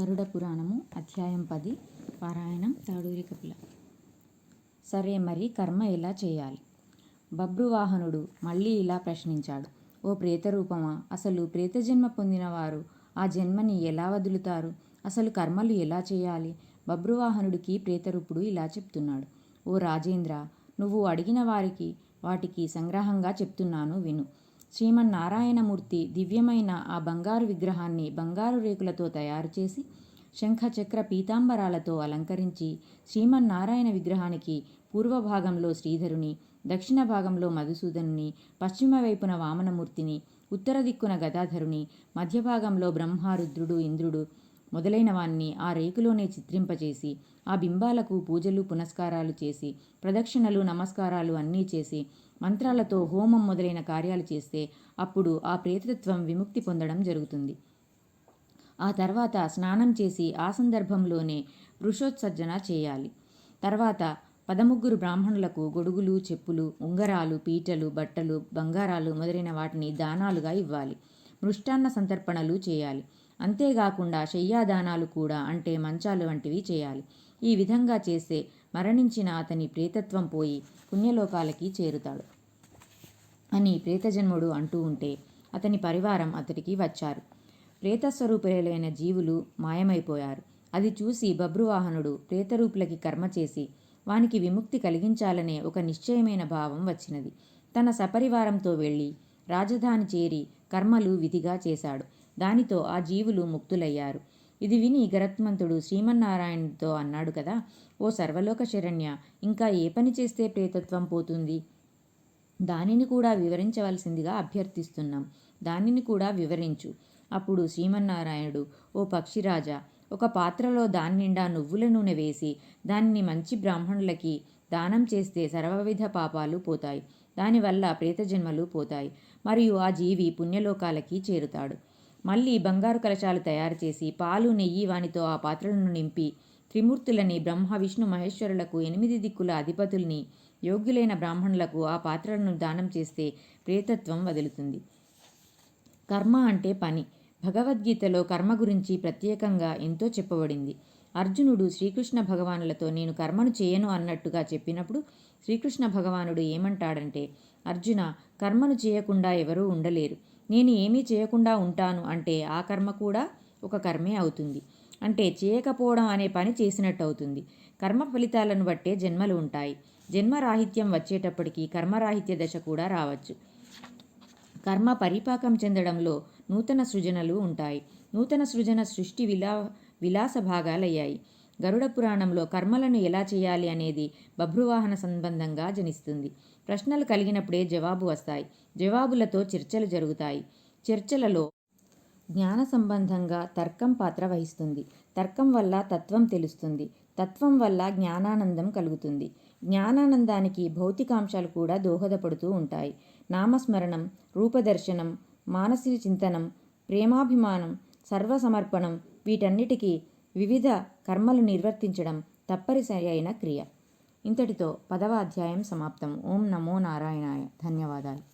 గరుడ పురాణము అధ్యాయం పది పారాయణం తాడూరి కపిల. సరే మరి కర్మ ఎలా చేయాలి? బభ్రువాహనుడు మళ్ళీ ఇలా ప్రశ్నించాడు. ఓ ప్రేతరూపమా అసలు ప్రేతజన్మ పొందినవారు ఆ జన్మని ఎలా వదులుతారు? అసలు కర్మలు ఎలా చేయాలి? బభ్రువాహనుడికి ప్రేతరూపుడు ఇలా చెప్తున్నాడు. ఓ రాజేంద్ర నువ్వు అడిగిన వారికి వాటికి సంగ్రహంగా చెప్తున్నాను విను. శ్రీమన్నారాయణమూర్తి దివ్యమైన ఆ బంగారు విగ్రహాన్ని బంగారు రేకులతో తయారు చేసి శంఖచక్ర పీతాంబరాలతో అలంకరించి శ్రీమన్నారాయణ విగ్రహానికి పూర్వ భాగంలో శ్రీధరుని దక్షిణ భాగంలో మధుసూదనుని పశ్చిమ వైపున వామనమూర్తిని ఉత్తర దిక్కున గదాధరుని మధ్య భాగంలో బ్రహ్మారుద్రుడు ఇంద్రుడు మొదలైన వాన్ని ఆ రేకులోనే చిత్రింపచేసి ఆ బింబాలకు పూజలు పునస్కారాలు చేసి ప్రదక్షిణలు నమస్కారాలు అన్నీ చేసి మంత్రాలతో హోమం మొదలైన కార్యాలు చేస్తే అప్పుడు ఆ ప్రేతత్వం విముక్తి పొందడం జరుగుతుంది. ఆ తర్వాత స్నానం చేసి ఆ సందర్భంలోనే వృషోత్సర్జన చేయాలి. తర్వాత పదముగ్గురు బ్రాహ్మణులకు గొడుగులు చెప్పులు ఉంగరాలు పీటలు బట్టలు బంగారాలు మొదలైన వాటిని దానాలుగా ఇవ్వాలి. మృష్టాన్న సంతర్పణలు చేయాలి. అంతేకాకుండా శయ్యాదానాలు కూడా అంటే మంచాలు వంటివి చేయాలి. ఈ విధంగా చేస్తే మరణించిన అతని ప్రేతత్వం పోయి పుణ్యలోకాలకి చేరుతాడు అని ప్రేతజన్ముడు అంటూ ఉంటే అతని పరివారం అతడికి వచ్చారు. ప్రేతస్వరూపులైన జీవులు మాయమైపోయారు. అది చూసి బబ్రువాహనుడు ప్రేతరూపులకి కర్మ చేసి వానికి విముక్తి కలిగించాలనే ఒక నిశ్చయమైన భావం వచ్చినది. తన సపరివారంతో వెళ్ళి రాజధాని చేరి కర్మలు విధిగా చేశాడు. దానితో ఆ జీవులు ముక్తులయ్యారు. ఇది విని గరత్మంతుడు శ్రీమన్నారాయణతో అన్నాడు కదా ఓ సర్వలోక శరణ్య ఇంకా ఏ పని చేస్తే ప్రేతత్వం పోతుంది? దానిని కూడా వివరించవలసిందిగా అభ్యర్థిస్తున్నాం. దానిని కూడా వివరించు. అప్పుడు శ్రీమన్నారాయణుడు ఓ పక్షిరాజా ఒక పాత్రలో దాని నిండా నువ్వుల నూనె వేసి దానిని మంచి బ్రాహ్మణులకి దానం చేస్తే సర్వవిధ పాపాలు పోతాయి. దానివల్ల ప్రేతజన్మలు పోతాయి. మరియు ఆ జీవి పుణ్యలోకాలకి చేరుతాడు. మళ్ళీ బంగారు కలశాలు తయారు చేసి పాలు నెయ్యి వానితో ఆ పాత్రలను నింపి త్రిమూర్తులని బ్రహ్మ విష్ణు మహేశ్వరులకు ఎనిమిది దిక్కుల అధిపతుల్ని యోగ్యులైన బ్రాహ్మణులకు ఆ పాత్రలను దానం చేస్తే ప్రేతత్వం వదులుతుంది. కర్మ అంటే పని. భగవద్గీతలో కర్మ గురించి ప్రత్యేకంగా ఎంతో చెప్పబడింది. అర్జునుడు శ్రీకృష్ణ భగవానులతో నేను కర్మను చేయను అన్నట్టుగా చెప్పినప్పుడు శ్రీకృష్ణ భగవానుడు ఏమంటాడంటే అర్జున కర్మను చేయకుండా ఎవరూ ఉండలేరు. నేను ఏమీ చేయకుండా ఉంటాను అంటే ఆ కర్మ కూడా ఒక కర్మే అవుతుంది. అంటే చేయకపోవడం అనే పని చేసినట్టు అవుతుంది కర్మ ఫలితాలను బట్టే జన్మలు ఉంటాయి. జన్మరాహిత్యం వచ్చేటప్పటికి కర్మరాహిత్య దశ కూడా రావచ్చు. కర్మ పరిపాకం చెందడంలో నూతన సృజనలు ఉంటాయి. నూతన సృజన సృష్టి విలా విలాస భాగాలయ్యాయి. గరుడ పురాణంలో కర్మలను ఎలా చేయాలి అనేది బభ్రువాహన సంబంధంగా జనిస్తుంది. ప్రశ్నలు కలిగినప్పుడే జవాబు వస్తాయి. జవాబులతో చర్చలు జరుగుతాయి. చర్చలలో జ్ఞాన సంబంధంగా తర్కం పాత్ర వహిస్తుంది. తర్కం వల్ల తత్వం తెలుస్తుంది. తత్వం వల్ల జ్ఞానానందం కలుగుతుంది. జ్ఞానానందానికి భౌతికాంశాలు కూడా దోహదపడుతూ ఉంటాయి. నామస్మరణం రూపదర్శనం మానసిక చింతనం ప్రేమాభిమానం సర్వసమర్పణం వీటన్నిటికీ వివిధ కర్మలు నిర్వర్తించడం తప్పనిసరి అయిన క్రియ. ఇంతటితో పదవ అధ్యాయం సమాప్తం. ఓం నమో నారాయణాయ. ధన్యవాదాలు.